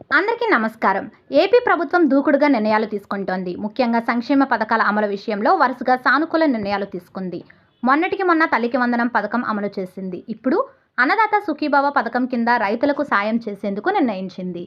అందరికీ నమస్కారం. ఏపీ ప్రభుత్వం దూకుడుగా నిర్ణయాలు తీసుకుంటోంది. ముఖ్యంగా సంక్షేమ పథకాల అమలు విషయంలో వరుసగా సానుకూల నిర్ణయాలు తీసుకుంది. మొన్నటికి మొన్న తల్లికి వందనం పథకం అమలు చేసింది. ఇప్పుడు అన్నదాత సుఖీభావ పథకం కింద రైతులకు సాయం చేసేందుకు నిర్ణయించింది.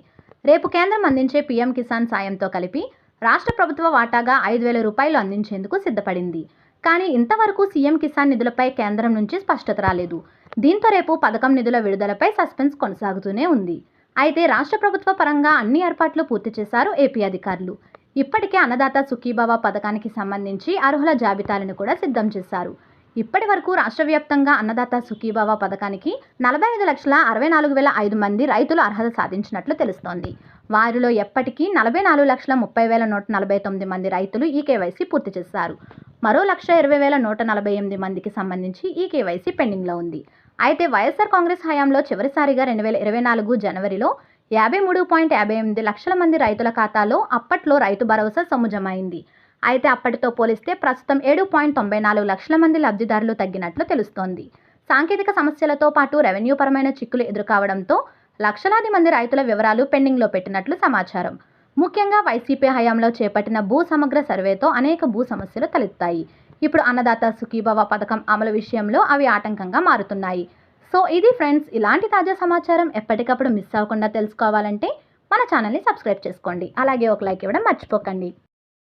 రేపు కేంద్రం అందించే పీఎం కిసాన్ సాయంతో కలిపి రాష్ట్ర ప్రభుత్వ వాటాగా ఐదు వేల రూపాయలు అందించేందుకు సిద్ధపడింది. కానీ ఇంతవరకు సీఎం కిసాన్ నిధులపై కేంద్రం నుంచి స్పష్టత రాలేదు. దీంతో రేపు పథకం నిధుల విడుదలపై సస్పెన్స్ కొనసాగుతూనే ఉంది. అయితే రాష్ట్ర ప్రభుత్వ పరంగా అన్ని ఏర్పాట్లు పూర్తి చేశారు ఏపీ అధికారులు. ఇప్పటికే అన్నదాత సుఖీభావ పథకానికి సంబంధించి అర్హుల జాబితాలను కూడా సిద్ధం చేశారు. ఇప్పటి వరకు రాష్ట్ర వ్యాప్తంగా అన్నదాత సుఖీభావ పథకానికి నలభై ఐదు లక్షల అరవై నాలుగు వేల ఐదు మంది రైతులు అర్హత సాధించినట్లు తెలుస్తోంది. వారిలో ఎప్పటికీ నలభై నాలుగు లక్షల ముప్పై వేల నూట నలభై తొమ్మిది మంది రైతులు ఈ కేవైసీ పూర్తి చేశారు. మరో లక్ష ఇరవై వేల నూట నలభై ఎనిమిది మందికి సంబంధించి ఈ కేవైసీ పెండింగ్లో ఉంది. అయితే వైఎస్ఆర్ కాంగ్రెస్ హయాంలో చివరిసారిగా రెండు వేల ఇరవై నాలుగు జనవరిలో యాభై మూడు పాయింట్ యాభై ఎనిమిది లక్షల మంది రైతుల ఖాతాలో అప్పట్లో రైతు భరోసా సొమ్ము జమ అయింది అయితే అప్పటితో పోలిస్తే ప్రస్తుతం ఏడు పాయింట్ తొంభై నాలుగు లక్షల మంది లబ్ధిదారులు తగ్గినట్లు తెలుస్తోంది. సాంకేతిక సమస్యలతో పాటు రెవెన్యూ పరమైన చిక్కులు ఎదురుకావడంతో లక్షలాది మంది రైతుల వివరాలు పెండింగ్లో పెట్టినట్లు సమాచారం. ముఖ్యంగా వైసీపీ హయాంలో చేపట్టిన భూ సమగ్ర సర్వేతో అనేక భూ సమస్యలు తలెత్తాయి. ఇప్పుడు అన్నదాత సుఖీభవ పథకం అమలు విషయంలో అవి ఆటంకంగా మారుతున్నాయి. సో ఇది ఫ్రెండ్స్ ఇలాంటి తాజా సమాచారం ఎప్పటికప్పుడు మిస్ అవ్వకుండా తెలుసుకోవాలంటే మన ఛానల్ని సబ్స్క్రైబ్ చేసుకోండి. అలాగే ఒక లైక్ ఇవ్వడం మర్చిపోకండి.